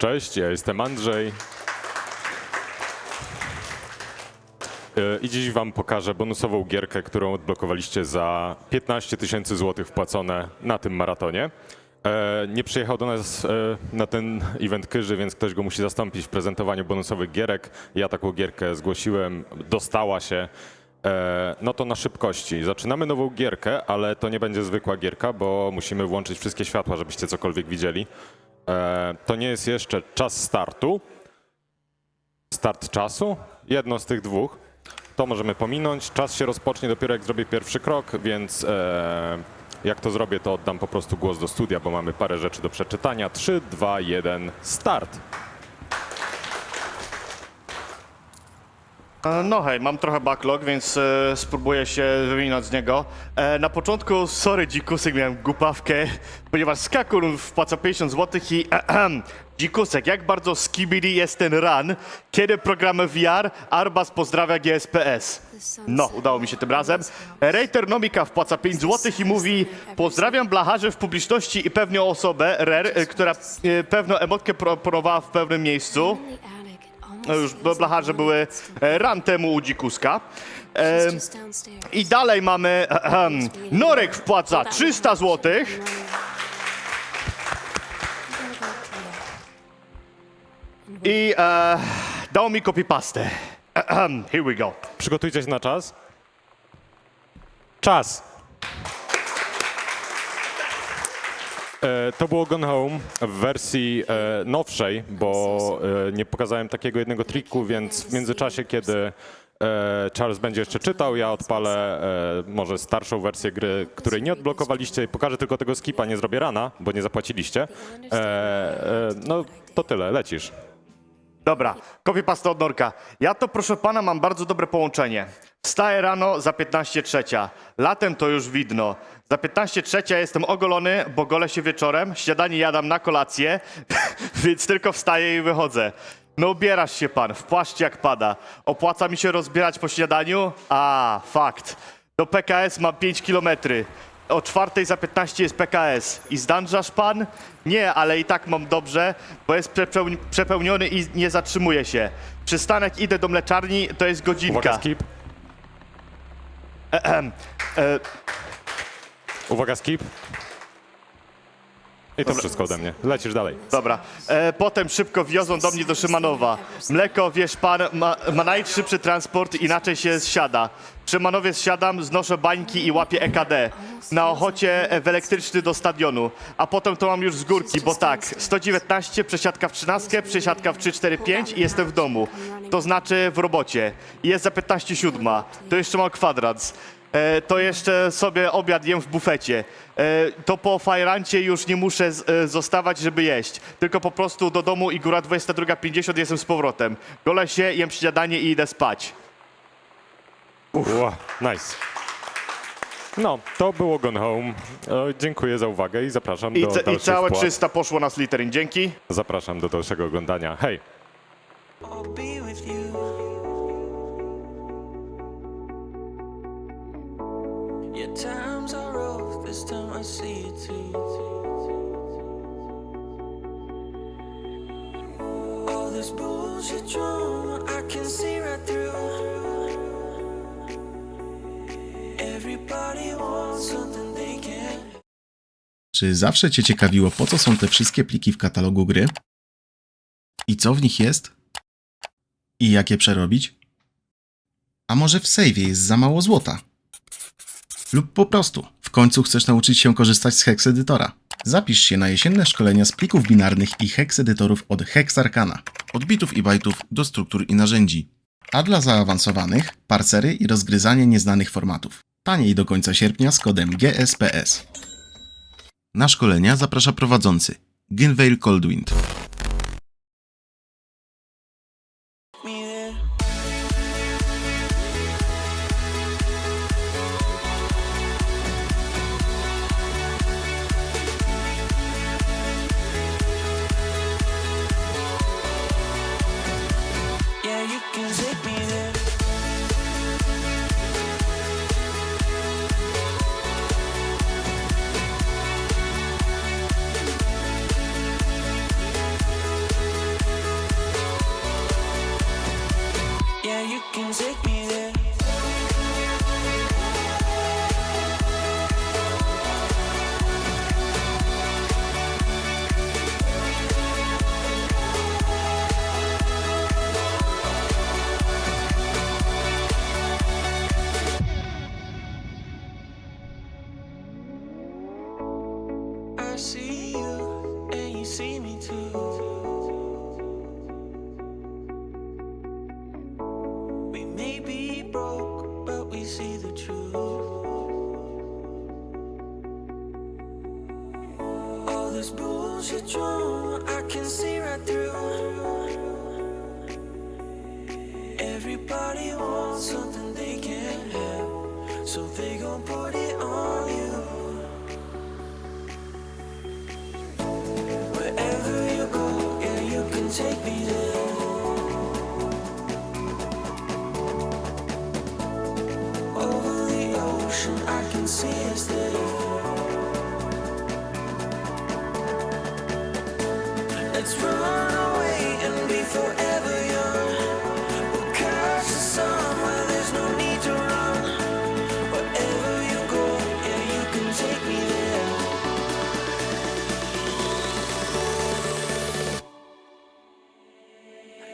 Cześć, ja jestem Andrzej. E, I dziś Wam pokażę bonusową gierkę, którą odblokowaliście za 15 tysięcy złotych wpłacone na tym maratonie. E, Nie przyjechał do nas e, na ten event Kyży, więc ktoś go musi zastąpić w prezentowaniu bonusowych gierek. Ja taką gierkę zgłosiłem, dostała się. No to na szybkości. Zaczynamy nową gierkę, ale to nie będzie zwykła gierka, bo musimy włączyć wszystkie światła, żebyście cokolwiek widzieli. E, To nie jest jeszcze czas startu. Start czasu. Jedno z tych dwóch. To możemy pominąć. Czas się rozpocznie dopiero jak zrobię pierwszy krok, więc e, jak to zrobię, to oddam po prostu głos do studia, bo mamy parę rzeczy do przeczytania. 3, 2, 1, start. No hej, mam trochę backlog, więc e, spróbuję się wywinąć z niego. E, na początku, sorry dzikusek, miałem głupawkę, ponieważ Skakun wpłaca 50 zł i ehem, dzikusek, jak bardzo skibidi jest ten run, kiedy programy VR, Arbas pozdrawia GSPS. No, udało mi się tym razem. Rejter Nomika wpłaca 5 zł i mówi pozdrawiam blacharze w publiczności i pewnie osobę, e, która e, pewną emotkę proponowała w pewnym miejscu. No już blacharze były e, ran temu u dzikuska. E, I dalej mamy Norek wpłaca 300 zł. I e, dał mi copypastę. Ehem, Here we go. Przygotujcie się na czas. Czas. To było Gone Home w wersji e, nowszej, bo e, nie pokazałem takiego jednego triku, więc w międzyczasie, kiedy e, Charles będzie jeszcze czytał, ja odpalę e, może starszą wersję gry, której nie odblokowaliście i pokażę tylko tego skipa, nie zrobię rana, bo nie zapłaciliście. E, e, No to tyle, lecisz. Dobra, copypasta od Norka. Ja to, proszę pana, mam bardzo dobre połączenie. Wstaję rano za 15 trzecia. Latem to już widno. Za 15 trzecia jestem ogolony, bo golę się wieczorem. Śniadanie jadam na kolację, więc tylko wstaję i wychodzę. No ubierasz się pan, w płaszcz jak pada. Opłaca mi się rozbierać po śniadaniu? A, fakt. Do PKS mam 5 kilometry. O czwartej za 15 jest PKS. I zdążasz pan? Nie, ale i tak mam dobrze, bo jest przepełni- przepełniony i nie zatrzymuje się. Przystanek idę do mleczarni, to jest Uwaga, godzinka. skip. E, Uwaga, skip. I to wszystko ode mnie. Lecisz dalej. dobra. E, potem szybko wiozą do mnie do Szymanowa. Mleko, wiesz pan, ma, ma najszybszy transport, inaczej się zsiada. W Szymanowie zsiadam, znoszę bańki i łapię EKD. Na Ochocie e, w elektryczny do stadionu. A potem to mam już z górki, bo tak, 119, przesiadka w 13, przesiadka w 345 i jestem w domu. To znaczy w robocie. I jest za 15 siódma. To jeszcze mam kwadrans. E, to jeszcze sobie obiad jem w bufecie. E, to po fajrancie już nie muszę z, e, zostawać, żeby jeść. Tylko po prostu do domu i góra 22.50 jestem z powrotem. Golę się, jem śniadanie i idę spać. Wow, nice. No, to było Gone Home. E, dziękuję za uwagę i zapraszam I, do ce, i dalszych całe wpłat. 300 poszło na Slytherin. Dzięki. Zapraszam do dalszego oglądania. Hej! I'll be with you. Your times are this time I see too. All this bullshit drama, I can see right through. Everybody wants something. Czy zawsze Cię ciekawiło, po co są te wszystkie pliki w katalogu gry? I co w nich jest? I jak je przerobić? A może w save'ie jest za mało złota? Lub po prostu, w końcu chcesz nauczyć się korzystać z Hex Edytora. Zapisz się na jesienne szkolenia z plików binarnych i Hex Edytorów od Hex Arcana. Od bitów i bajtów do struktur i narzędzi. A dla zaawansowanych, parsery i rozgryzanie nieznanych formatów. Taniej do końca sierpnia z kodem GSPS. Na szkolenia zaprasza prowadzący Ginvale Coldwind. See you and you see me too. We may be broke, but we see the truth. All this bullshit drama, I can see right through. Everybody wants something they can't have, so they gon' put it on you.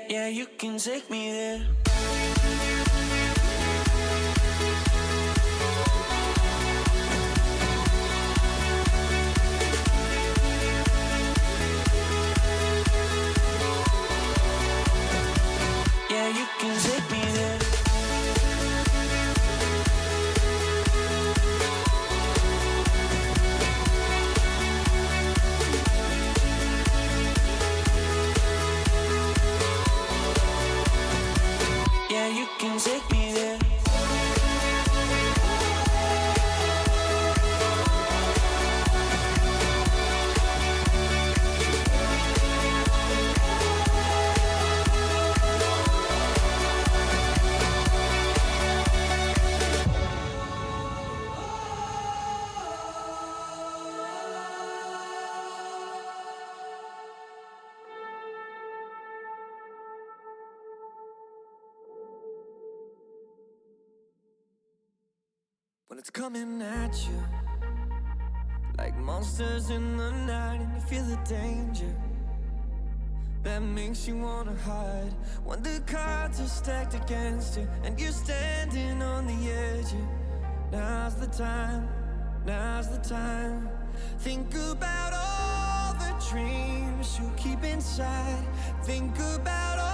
Yeah, you can take me there. It's coming at you like monsters in the night, and you feel the danger that makes you wanna hide. When the cards are stacked against you, and you're standing on the edge, now's the time, now's the time. Think about all the dreams you keep inside. Think about all